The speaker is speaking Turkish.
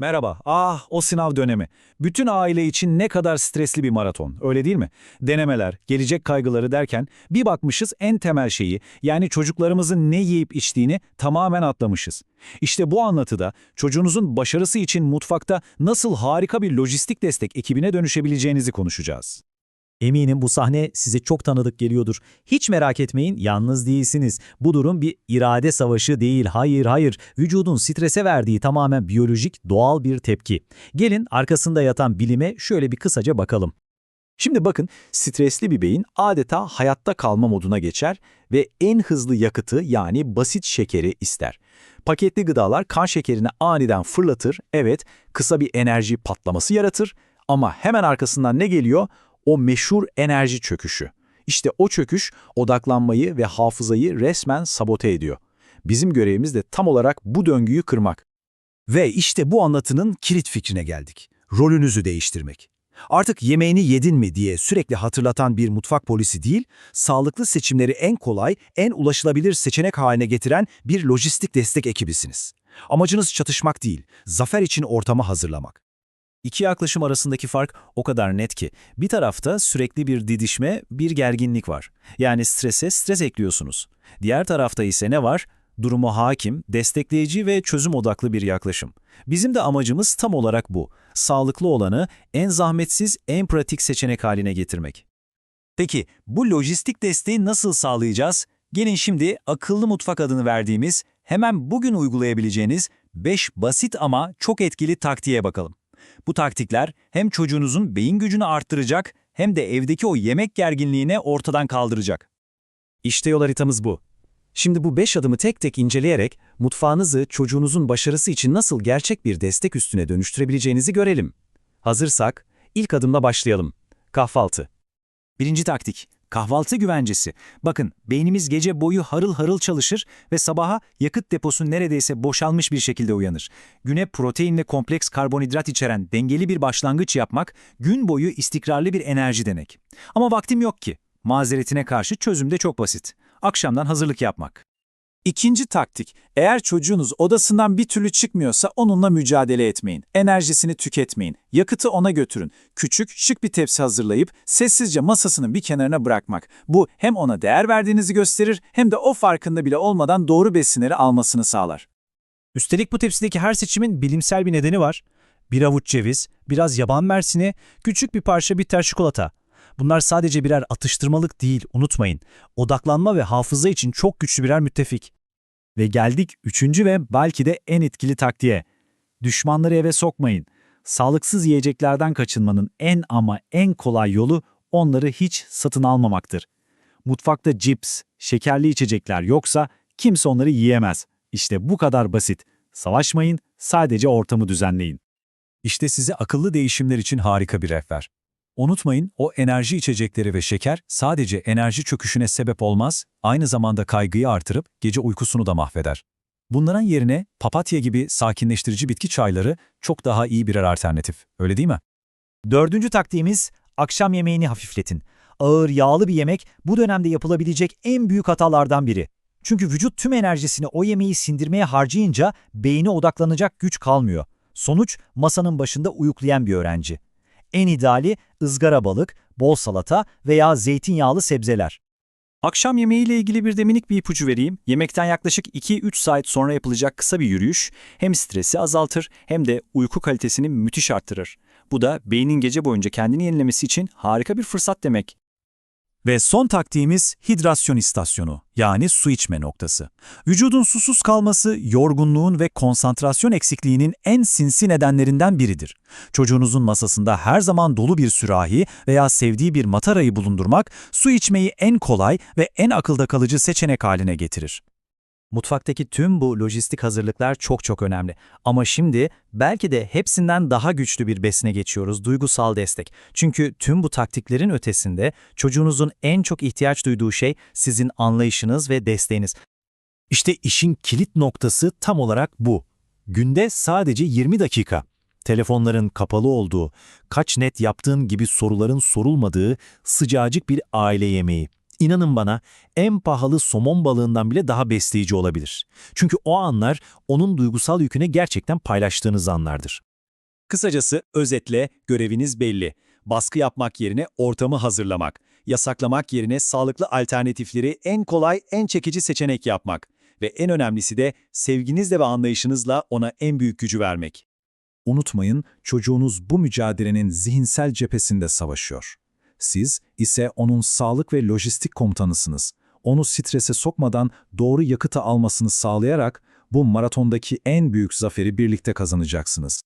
Merhaba. Ah, o sınav dönemi. Bütün aile için ne kadar stresli bir maraton, öyle değil mi? Denemeler, gelecek kaygıları derken bir bakmışız en temel şeyi, yani çocuklarımızın ne yiyip içtiğini tamamen atlamışız. İşte bu anlatıda çocuğunuzun başarısı için mutfakta nasıl harika bir lojistik destek ekibine dönüşebileceğinizi konuşacağız. Eminim bu sahne size çok tanıdık geliyordur. Hiç merak etmeyin, yalnız değilsiniz. Bu durum bir irade savaşı değil, hayır hayır. Vücudun strese verdiği tamamen biyolojik, doğal bir tepki. Gelin arkasında yatan bilime şöyle bir kısaca bakalım. Şimdi bakın, stresli bir beyin adeta hayatta kalma moduna geçer ve en hızlı yakıtı yani basit şekeri ister. Paketli gıdalar kan şekerini aniden fırlatır, evet kısa bir enerji patlaması yaratır ama hemen arkasından ne geliyor? O meşhur enerji çöküşü. İşte o çöküş odaklanmayı ve hafızayı resmen sabote ediyor. Bizim görevimiz de tam olarak bu döngüyü kırmak. Ve işte bu anlatının kilit fikrine geldik. Rolünüzü değiştirmek. Artık yemeğini yedin mi diye sürekli hatırlatan bir mutfak polisi değil, sağlıklı seçimleri en kolay, en ulaşılabilir seçenek haline getiren bir lojistik destek ekibisiniz. Amacınız çatışmak değil, zafer için ortamı hazırlamak. İki yaklaşım arasındaki fark o kadar net ki. Bir tarafta sürekli bir didişme, bir gerginlik var. Yani strese stres ekliyorsunuz. Diğer tarafta ise ne var? Durumu hakim, destekleyici ve çözüm odaklı bir yaklaşım. Bizim de amacımız tam olarak bu. Sağlıklı olanı en zahmetsiz, en pratik seçenek haline getirmek. Peki bu lojistik desteği nasıl sağlayacağız? Gelin şimdi akıllı mutfak adını verdiğimiz, hemen bugün uygulayabileceğiniz 5 basit ama çok etkili taktiğe bakalım. Bu taktikler hem çocuğunuzun beyin gücünü arttıracak hem de evdeki o yemek gerginliğini ortadan kaldıracak. İşte yol haritamız bu. Şimdi bu beş adımı tek tek inceleyerek mutfağınızı çocuğunuzun başarısı için nasıl gerçek bir destek üstüne dönüştürebileceğinizi görelim. Hazırsak ilk adımla başlayalım. Kahvaltı. Birinci taktik, kahvaltı güvencesi. Bakın, beynimiz gece boyu harıl harıl çalışır ve sabaha yakıt deposu neredeyse boşalmış bir şekilde uyanır. Güne protein ve kompleks karbonhidrat içeren dengeli bir başlangıç yapmak, gün boyu istikrarlı bir enerji denek. Ama vaktim yok ki. Mazeretine karşı çözüm de çok basit. Akşamdan hazırlık yapmak. İkinci taktik, eğer çocuğunuz odasından bir türlü çıkmıyorsa onunla mücadele etmeyin. Enerjisini tüketmeyin. Yakıtı ona götürün. Küçük, şık bir tepsi hazırlayıp sessizce masasının bir kenarına bırakmak. Bu hem ona değer verdiğinizi gösterir hem de o farkında bile olmadan doğru besinleri almasını sağlar. Üstelik bu tepsideki her seçimin bilimsel bir nedeni var. Bir avuç ceviz, biraz yaban mersini, küçük bir parça bitter çikolata. Bunlar sadece birer atıştırmalık değil, unutmayın. Odaklanma ve hafıza için çok güçlü birer müttefik. Ve geldik üçüncü ve belki de en etkili taktiğe. Düşmanları eve sokmayın. Sağlıksız yiyeceklerden kaçınmanın en ama en kolay yolu onları hiç satın almamaktır. Mutfakta cips, şekerli içecekler yoksa kimse onları yiyemez. İşte bu kadar basit. Savaşmayın, sadece ortamı düzenleyin. İşte size akıllı değişimler için harika bir rehber. Unutmayın, o enerji içecekleri ve şeker sadece enerji çöküşüne sebep olmaz, aynı zamanda kaygıyı artırıp gece uykusunu da mahveder. Bunların yerine papatya gibi sakinleştirici bitki çayları çok daha iyi birer alternatif, öyle değil mi? Dördüncü taktiğimiz akşam yemeğini hafifletin. Ağır, yağlı bir yemek bu dönemde yapılabilecek en büyük hatalardan biri. Çünkü vücut tüm enerjisini o yemeği sindirmeye harcayınca beyni odaklanacak güç kalmıyor. Sonuç masanın başında uyuklayan bir öğrenci. En ideali ızgara balık, bol salata veya zeytinyağlı sebzeler. Akşam yemeğiyle ilgili bir de minik bir ipucu vereyim. Yemekten yaklaşık 2-3 saat sonra yapılacak kısa bir yürüyüş hem stresi azaltır hem de uyku kalitesini müthiş arttırır. Bu da beynin gece boyunca kendini yenilemesi için harika bir fırsat demek. Ve son taktiğimiz hidrasyon istasyonu, yani su içme noktası. Vücudun susuz kalması, yorgunluğun ve konsantrasyon eksikliğinin en sinsi nedenlerinden biridir. Çocuğunuzun masasında her zaman dolu bir sürahi veya sevdiği bir matarayı bulundurmak, su içmeyi en kolay ve en akılda kalıcı seçenek haline getirir. Mutfaktaki tüm bu lojistik hazırlıklar çok çok önemli. Ama şimdi belki de hepsinden daha güçlü bir besine geçiyoruz, duygusal destek. Çünkü tüm bu taktiklerin ötesinde çocuğunuzun en çok ihtiyaç duyduğu şey sizin anlayışınız ve desteğiniz. İşte işin kilit noktası tam olarak bu. Günde sadece 20 dakika. Telefonların kapalı olduğu, kaç net yaptığın gibi soruların sorulmadığı sıcacık bir aile yemeği. İnanın bana en pahalı somon balığından bile daha besleyici olabilir. Çünkü o anlar onun duygusal yüküne gerçekten paylaştığınız anlardır. Kısacası özetle göreviniz belli. Baskı yapmak yerine ortamı hazırlamak, yasaklamak yerine sağlıklı alternatifleri en kolay, en çekici seçenek yapmak ve en önemlisi de sevginizle ve anlayışınızla ona en büyük gücü vermek. Unutmayın, çocuğunuz bu mücadelenin zihinsel cephesinde savaşıyor. Siz ise onun sağlık ve lojistik komutanısınız. Onu strese sokmadan doğru yakıtı almasını sağlayarak bu maratondaki en büyük zaferi birlikte kazanacaksınız.